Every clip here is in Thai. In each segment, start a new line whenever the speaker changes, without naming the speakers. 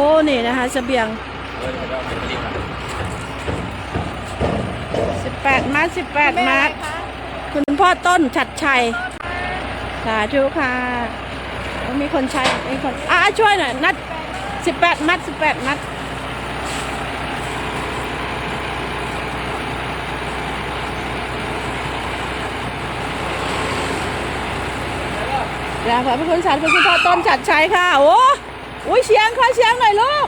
อ้นี่นะคะเสบียง18มัด18มัดคุณพ่อต้นชัดชัยสาธุค่ะต้องมีคนใช้มีคนอะช่วยหน่อยนัด18มัด18มัดแล้วขอบพระคุณสาธุคุณพ่อต้นชัดชัยค่ะโอ้ อุ้ยเชียงค่ะเชียงหน่อยลูก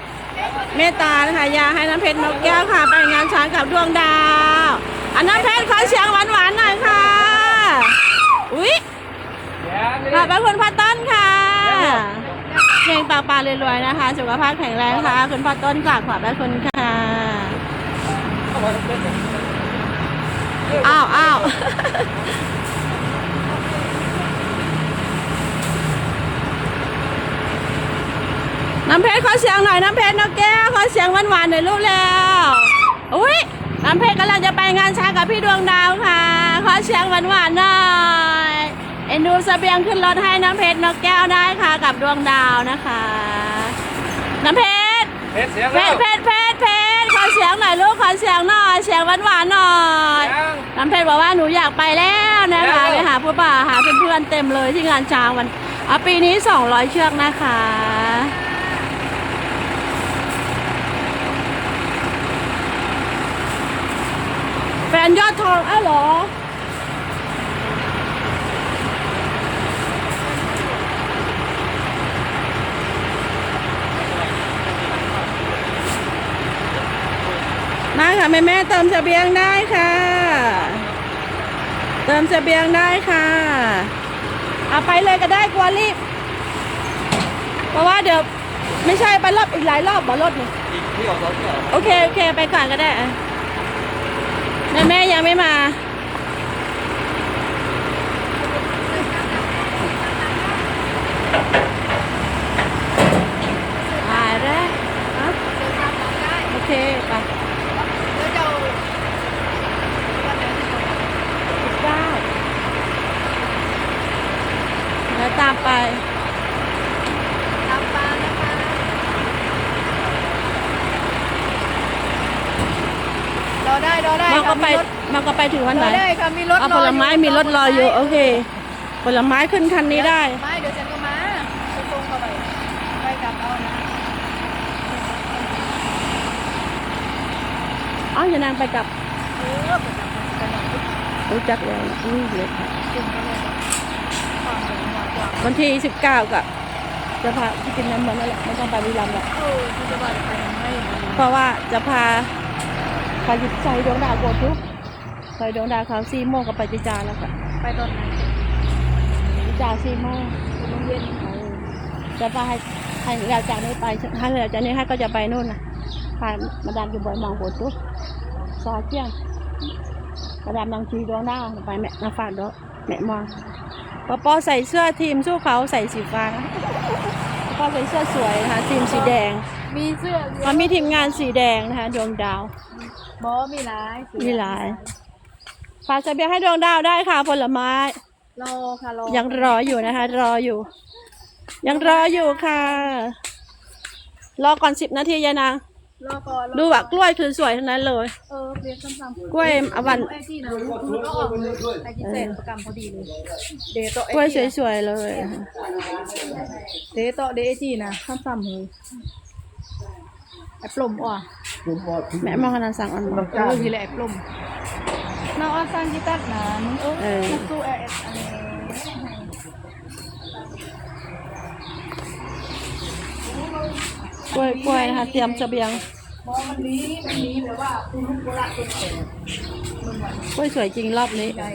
เมตตานะคะยาให้น้ำเพชรนกแก้วค่ะ ไปงานช้างกับดวงดาวอันน้ำเพชรขอเสียงหวานๆหน่อยค่ะอุ๊ยขอบพระคุณพ่อต้นค่ะเพลงปาปาๆรวยๆนะคะสุขภาพแข็งแรงค่ะ คุณพ่อต้นกราบขอบพระคุณค่ะอ้าวอ้าว น้ำเพชรขอเสียงหน่อยน้ำเพชรนกแก้วขอเสียงหวานๆหน่อยลูกแล้วอุ้ยน้ำเพชรกำลังจะไปงานช้างกับพี่ดวงดาวค่ะ ขอเสียงหวานๆหน่อยเอ็นดูเสบียงขึ้นรถให้น้ำเพชรนกแก้วได้ค่ะกับดวงดาวนะคะ น้ำเพชร
เพชรเสียง
เพชรเพชรเพชรเพชรขอเสียงหน่อยลูกขอเสียงหน่อยเสียงหวานๆหน่อยน้ำเพชรบอกว่าหนูอยากไปแล้วนะคะไปหาผู้บ่าวหาเพื่อนๆเต็มเลยที่งานช้างวันอะปีนี้ 200 เชือกนะคะ แฟนยอดทองอ้าวเหรอ มาค่ะ แม่แม่ๆเติมเสบียงได้ค่ะ เติมเสบียงได้ค่ะเอาไปเลยก็ได้กลัวรีบ เพราะว่าเดี๋ยวไม่ใช่ไปรอบอีกหลายรอบบ่รถนี่
อีกที่ออกรถที่ออก
โอเค โอเค ไปก่อนก็ได้อะแม่แม่ยัง ไม่มาถ่าแล้วโอเคไปสิบเก้าแล้วตามไป
อได้รอได้
มาก็ไป
ค่ะ
มาก็ไปถึงวัน
ร
ไหน
อได้ค่ะมีรถ
เอา
ร
ผ
อ
ลไม้มีรถรออยู่โอเค ผลไม้ขึ้นคันนี้ได้
ไม่เดี๋ยวฉันก็มาจะตรงเข้าไปไปกลับเอานะ
เอ้าอย่านางไปกับ
เออไปกลับไปกลับ
รู้จักแล้วอุ้ยเล็กค่ะ
จุ่มกันเลยความเป็นหัวกว่า
วันที่สิบเก้ากับจะพาที่กินน้ำมันนั่นแหละไม่ต้องไปบุรีรัมย์หรอก
เออที่จะว่าจะไปทำให้
เพราะว่าจะพา พาจิตใจดวงดาวโกทุกไปดวงดาวเขาสี่โมงกับไปจิจาแล้วค่ะ
ไปตอนไหน
จิจาสี่โมง
โรงเรียน
จะพาให้ให้เราจากนี้ไปถ้าเราจากนี้ให้ก็จะไปนู่นนะพามาดามอยู่บ่อยมองโกทุกซอยเที่ยงกระดามนางชีดวงดาวไปแม่มาฝากดอกแม่มองปอปอใส่เสื้อทีมสู้เขาใส่สีฟ้านะปอปอใส่เสื้อสวยนะคะทีมสีแดง
มีเสื้อ
มันมีทีมงานสีแดงนะคะ ดวงดาว
บอมีหลาย
มีหลาย ฝากเสบียงให้ดวงดาวได้ค่ะ ผลไม้
รอค่ะรอ
ยังรออยู่นะคะ รออยู่ ยังรออยู่ค่ะ รอก่อนสิบนาทียายนาง
รอก่อนรอ
ดูว่ากล้วยคือสวยทั้งนั้นเลย
เออเรียนซ้ำๆ
กล้วยอวัน
ไอ้ที่นะมันก็ออกเลยไอ้ที่เสร็จประกำพอดีเลย เดโตะ
กล้วยสวยๆเลย
เดโตะเดไอ้ที่นะซ้ำๆเลย ไอ้ปลมอะ
แม่มองขนาดสั่งอันบอก
เออทีแหละไอ้ปลมน้องอาซันจิตัดนะมึงเออ
เออ
สู้เอเอสอันนี้
กล้วยกล้วยนะคะเตรียมเสบียง
มองมันนี้มันนี้แบบว่าคุณลูกโบราณตัวเอง
กล้วยสวยจริงรอบนี้
ใหญ่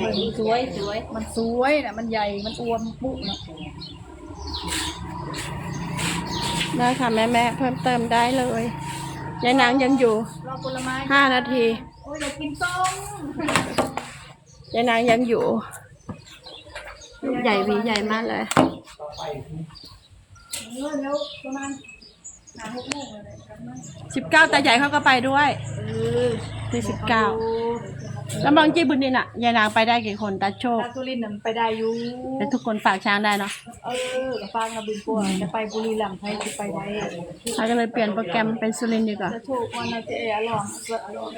มันสวยสวย มันสวยนะมันใหญ่ มันอวมปุ๊บนะ
ได้ค่ะ แม่แม่ๆเพิ่มเติมได้เลยยายนางยังอยู่
รอผลไม้
ห้านาที
โอ้ยอยากกินส้ม
ยายนางยังอยู่ใหญ่หวีใหญ่มากเลย
เออแล้วประมาณหาหกโมงเลยกลับมา
สิบเก้าตาใหญ่เขาก็ไปด้วย
เออ
ที่สิบเก้า แล้วบางจีบุญนี่น่ะยายนางไปได้กี่คนตาโชค
ตาสุรินทร์น่ะมันไปได้อยู่
แต่ทุกคนฝากช้างได้เนาะ
เออกับฟางกับบึงกัวจะไปบุรีรัมย์ไทยจะไปได้
เขาก็เลยเปลี่ยนโปรแกรมเป็นสุรินทร์ดีกว่า
จะถูกวันละเจอลองเกิดลอง